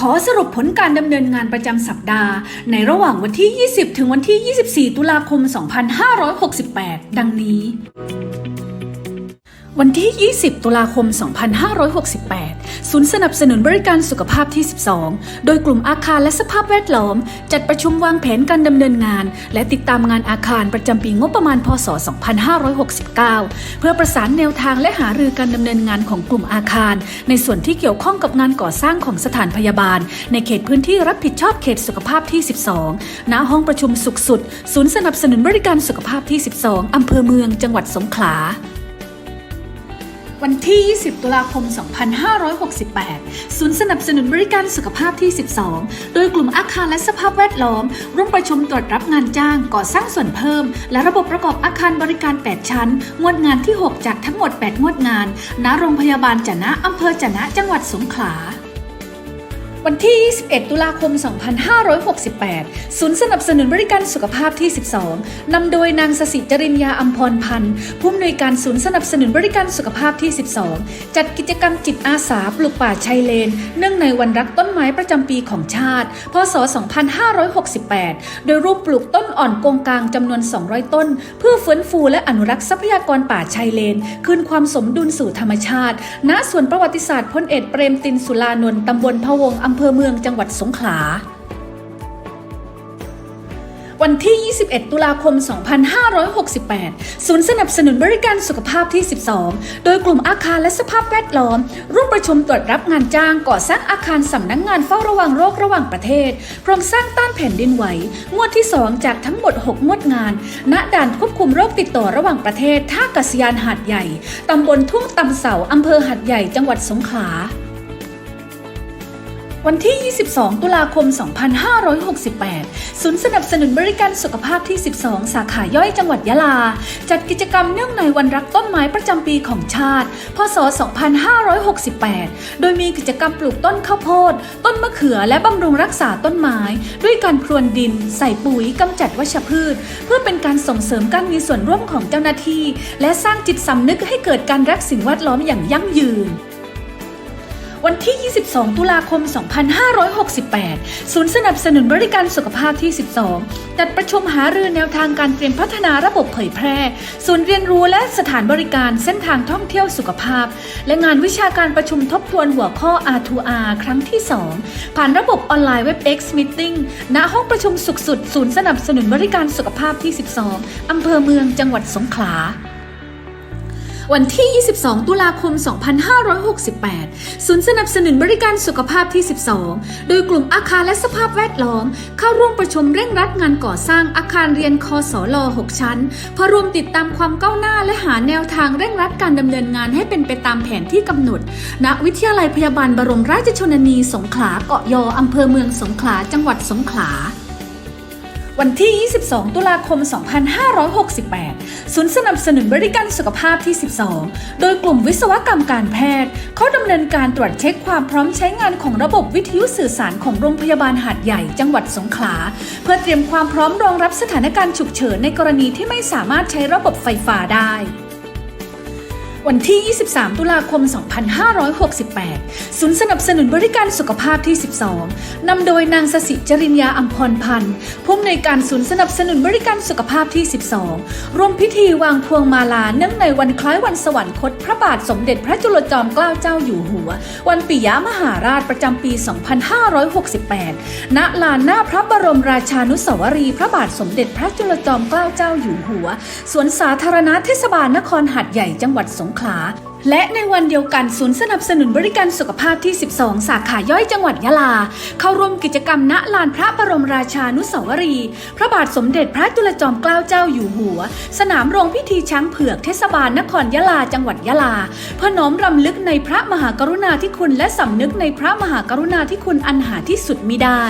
ขอสรุปผลการดำเนินงานประจำสัปดาห์ ในระหว่างวันที่ 20 ถึงวันที่ 24 ตุลาคม 2568 ดังนี้ วันที่ 20 ตุลาคม 2568 ศูนย์สนับสนุนบริการสุขภาพที่ 12 โดยกลุ่มอาคารและสภาพแวดล้อม จัดประชุมวางแผนการดำเนินงาน และติดตามงานอาคารประจำปีงบประมาณ พศ 2569 เพื่อประสานแนวทางและหารือการดำเนินงานของกลุ่มอาคาร ในส่วนที่เกี่ยวข้องกับงานก่อสร้างของสถานพยาบาล ในเขตพื้นที่รับผิดชอบเขตสุขภาพที่ 12 ณ ห้องประชุมสุขสุด ศูนย์สนับสนุนบริการสุขภาพที่ 12 อำเภอเมือง จังหวัดสงขลา วันที่ 20 ตุลาคม 2568 ศูนย์สนับสนุนบริการสุขภาพที่ 12 โดยกลุ่มอาคารและสภาพแวดล้อม ร่วมประชุมตรวจรับงานจ้างก่อสร้างส่วนเพิ่ม และระบบประกอบอาคารบริการ 8 ชั้น งวดงานที่ 6 จากทั้งหมด 8 งวดงาน ณ โรงพยาบาลจะนะอำเภอจะนะ จังหวัดสงขลา วันที่ 21 ตุลาคม 2568 ศูนย์สนับสนุนบริการสุขภาพที่ 12 นำโดยนางสสิจริญญาอัมพรพันธ์ ผู้อำนวยการศูนย์สนับสนุนบริการสุขภาพที่ 12 จัดกิจกรรมจิตอาสาปลูกป่าชายเลน เนื่องในวันรักต้นไม้ประจำปีของชาติ พศ 2568 โดยรูปปลูกต้นอ่อนกงกลางจำนวน 200 ต้น เพื่อฟื้นฟูและอนุรักษ์ทรัพยากรป่าชายเลน คืนความสมดุลสู่ธรรมชาติ ณสวนประวัติศาสตร์พลเอกเปรมตินสุรานนท์ตำบลพะวงอำเภอเมืองจังหวัดสงขลา วันที่ 21 ตุลาคม 2568 ศูนย์สนับสนุนบริการสุขภาพที่ 12 โดยกลุ่มอาคารและสภาพแวดล้อม ร่วมประชุมตรวจรับงานจ้างก่อสร้างอาคารสำนักงงานเฝ้าระวังโรคระหว่างประเทศ โครงสร้างต้านแผ่นดินไหว งวดที่ 2 จากทั้งหมด 6 งวดงาน ณ ด่านควบคุมโรคติดต่อระหว่างประเทศ ท่ากัศยานหาดใหญ่ ตำบลทุ่งตำเสาอำเภอหาดใหญ่ จังหวัดสงขลา วันที่ 22 ตุลาคม 2568 ศูนย์สนับสนุนบริการสุขภาพที่ 12 สาขาย่อยจังหวัดยะลา จัดกิจกรรมเนื่องในวันรักต้นไม้ประจำปีของชาติ พศ 2568 โดยมีกิจกรรมปลูกต้นข้าวโพด ต้นมะเขือและบำรุงรักษาต้นไม้ ด้วยการพรวนดิน ใส่ปุ๋ยกำจัดวัชพืช เพื่อเป็นการส่งเสริมการมีส่วนร่วมของเจ้าหน้าที่ และสร้างจิตสำนึกให้เกิดการรักสิ่งแวดล้อมอย่างยั่งยืน วันที่ 22 ตุลาคม 2568 ศูนย์สนับสนุนบริการสุขภาพที่ 12 จัดประชุมหารือแนวทางการเตรียมพัฒนาระบบเผยแพร่ ศูนย์เรียนรู้และสถานบริการเส้นทางท่องเที่ยวสุขภาพ และงานวิชาการประชุมทบทวนหัวข้อ R2R ครั้งที่ 2 ผ่านระบบออนไลน์ WebEx Meeting ณห้องประชุมสุขสุด ศูนย์สนับสนุนบริการสุขภาพที่ 12 อำเภอเมืองจังหวัดสงขลา วันที่ 22 ตุลาคม 2568 ศูนย์สนับสนุนบริการสุขภาพที่ 12 โดยกลุ่มอาคารและสภาพแวดล้อม เข้าร่วมประชุมเร่งรัดงานก่อสร้างอาคารเรียนคอสอล6ชั้นเพื่อรวมติดตามความก้าวหน้าและหาแนวทางเร่งรัดการดำเนินงานให้เป็นไปตามแผนที่กำหนด ณ วิทยาลัยพยาบาลบรมราชชนนีสงขลาเกาะยออำเภอเมืองสงขลาจังหวัดสงขลา วันที่ 22 ตุลาคม 2568 ศูนย์สนับสนุนบริการสุขภาพที่ 12 โดยกลุ่มวิศวกรรมการแพทย์ เขาดำเนินการตรวจเช็คความพร้อมใช้งานของระบบวิทยุสื่อสารของโรงพยาบาลหาดใหญ่จังหวัดสงขลา เพื่อเตรียมความพร้อมรองรับสถานการณ์ฉุกเฉินในกรณีที่ไม่สามารถใช้ระบบไฟฟ้าได้ วันที่ 23 ตุลาคม 2568 ศูนย์สนับสนุนบริการสุขภาพที่ 12 นำโดยนางสสิจริญญาอัมพรพันธ์ผู้อำนวยการศูนย์สนับสนุนบริการสุขภาพที่ 12 ร่วมพิธีวางพวงมาลาเนื่องในวันคล้ายวันสวรรคตพระบาทสมเด็จพระจุลจอมเกล้าเจ้าอยู่หัว วันปิยมหาราชประจำปี 2568 ณ ลานหน้าพระบรมราชานุสาวรีย์พระบาทสมเด็จพระจุลจอมเกล้าเจ้าอยู่หัว สวนสาธารณะเทศบาลนครหัดใหญ่จังหวัดสงขลา และในวันเดียวกันศูนย์สนับสนุนบริการสุขภาพที่ 12 สาขาย่อยจังหวัดยะลา เข้าร่วมกิจกรรมณลานพระบรมราชานุสาวรีย์พระบาทสมเด็จพระจุลจอมเกล้าเจ้าอยู่หัว สนามโรงพิธีช้างเผือกเทศบาลนครยะลาจังหวัดยะลา เพื่อน้อมรำลึกในพระมหากรุณาธิคุณและสำนึกในพระมหากรุณาธิคุณอันหาที่สุดมิได้